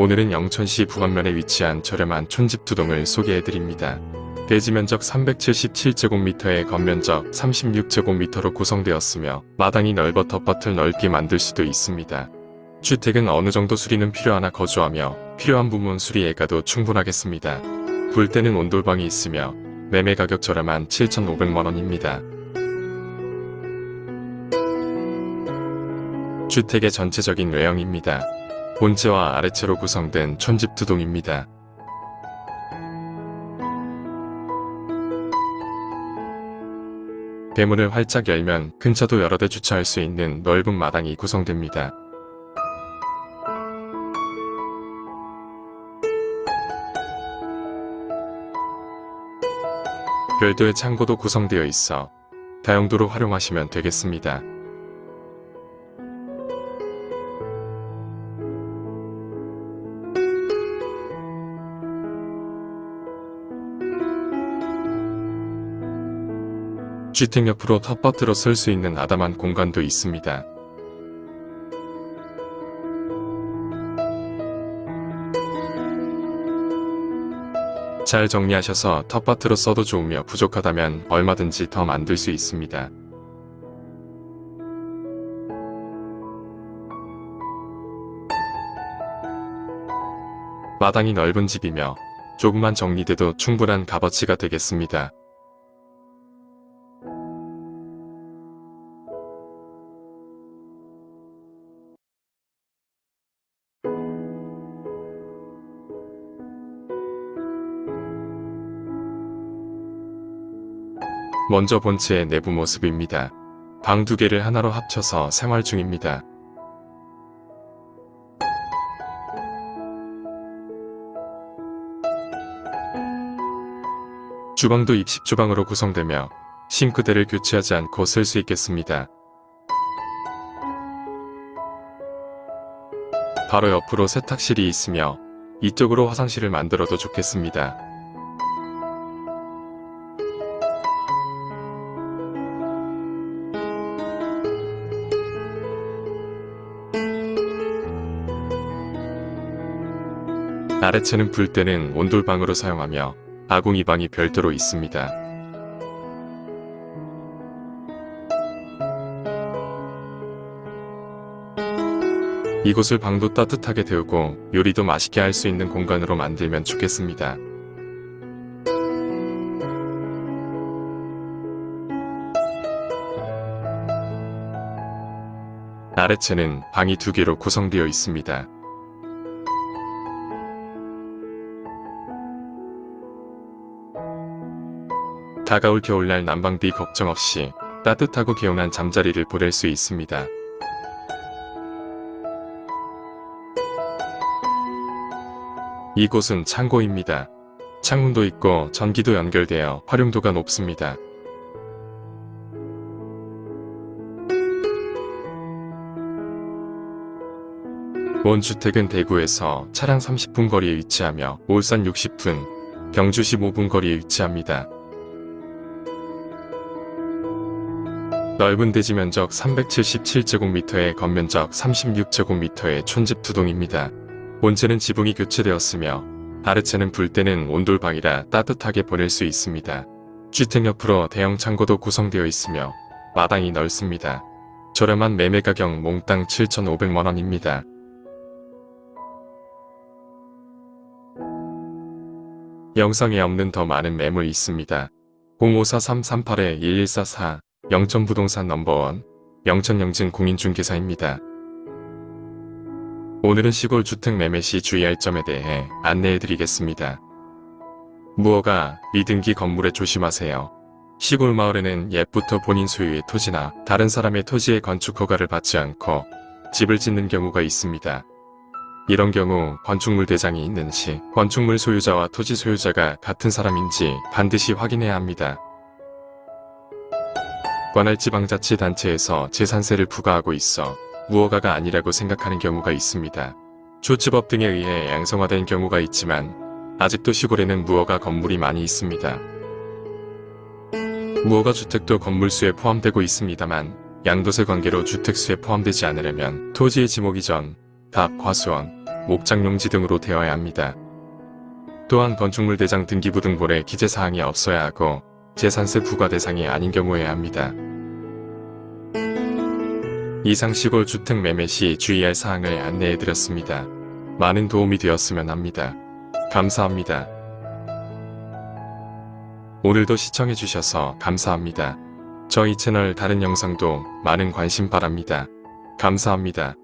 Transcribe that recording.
오늘은 영천시 북안면에 위치한 저렴한 촌집 두 동을 소개해드립니다. 대지 면적 377제곱미터에 겉면적 36제곱미터로 구성되었으며 마당이 넓어 텃밭을 넓게 만들 수도 있습니다. 주택은 어느 정도 수리는 필요하나 거주하며 필요한 부분 수리해가도 충분하겠습니다. 불때는 온돌방이 있으며 매매 가격 저렴한 7,500만원입니다. 주택의 전체적인 외형입니다. 본체와 아래채로 구성된 촌집 두 동입니다. 대문을 활짝 열면 큰 차도 여러 대 주차할 수 있는 넓은 마당이 구성됩니다. 별도의 창고도 구성되어 있어 다용도로 활용하시면 되겠습니다. 주택 옆으로 텃밭으로 쓸수 있는 아담한 공간도 있습니다. 잘 정리하셔서 텃밭으로 써도 좋으며 부족하다면 얼마든지 더 만들 수 있습니다. 마당이 넓은 집이며 조금만 정리돼도 충분한 값어치가 되겠습니다. 먼저 본체의 내부 모습입니다. 방 두 개를 하나로 합쳐서 생활 중입니다. 주방도 입식 주방으로 구성되며 싱크대를 교체하지 않고 쓸 수 있겠습니다. 바로 옆으로 세탁실이 있으며 이쪽으로 화장실을 만들어도 좋겠습니다. 아래채는 불 때는 온돌방으로 사용하며 아궁이 방이 별도로 있습니다. 이곳을 방도 따뜻하게 데우고 요리도 맛있게 할 수 있는 공간으로 만들면 좋겠습니다. 아래채는 방이 두 개로 구성되어 있습니다. 다가올 겨울날 난방비 걱정 없이 따뜻하고 개운한 잠자리를 보낼 수 있습니다. 이곳은 창고입니다. 창문도 있고 전기도 연결되어 활용도가 높습니다. 원주택은 대구에서 차량 30분 거리에 위치하며 울산 60분, 경주 15분 거리에 위치합니다. 넓은 대지 면적 377제곱미터에 겉면적 36제곱미터의 촌집 두 동입니다. 본체는 지붕이 교체되었으며 아래채는 불 때는 온돌방이라 따뜻하게 보낼 수 있습니다. 주택 옆으로 대형 창고도 구성되어 있으며 마당이 넓습니다. 저렴한 매매 가격 몽땅 7,500만원입니다. 영상에 없는 더 많은 매물 있습니다. 054-338-1144 영천부동산 넘버원 영천영진 공인중개사입니다. 오늘은 시골 주택 매매 시 주의할 점에 대해 안내해 드리겠습니다. 무허가 미등기 건물에 조심하세요. 시골 마을에는 옛부터 본인 소유의 토지나 다른 사람의 토지의 건축 허가를 받지 않고 집을 짓는 경우가 있습니다. 이런 경우 건축물 대장이 있는 시 건축물 소유자와 토지 소유자가 같은 사람인지 반드시 확인해야 합니다. 관할 지방자치단체에서 재산세를 부과하고 있어 무허가가 아니라고 생각하는 경우가 있습니다. 조치법 등에 의해 양성화된 경우가 있지만 아직도 시골에는 무허가 건물이 많이 있습니다. 무허가 주택도 건물수에 포함되고 있습니다만 양도세 관계로 주택수에 포함되지 않으려면 토지의 지목 이 전, 답, 과수원, 목장용지 등으로 되어야 합니다. 또한 건축물 대장 등기부 등본에 기재사항이 없어야 하고 재산세 부과 대상이 아닌 경우에야 합니다. 이상 시골 주택 매매 시 주의할 사항을 안내해 드렸습니다. 많은 도움이 되었으면 합니다. 감사합니다. 오늘도 시청해 주셔서 감사합니다. 저희 채널 다른 영상도 많은 관심 바랍니다. 감사합니다.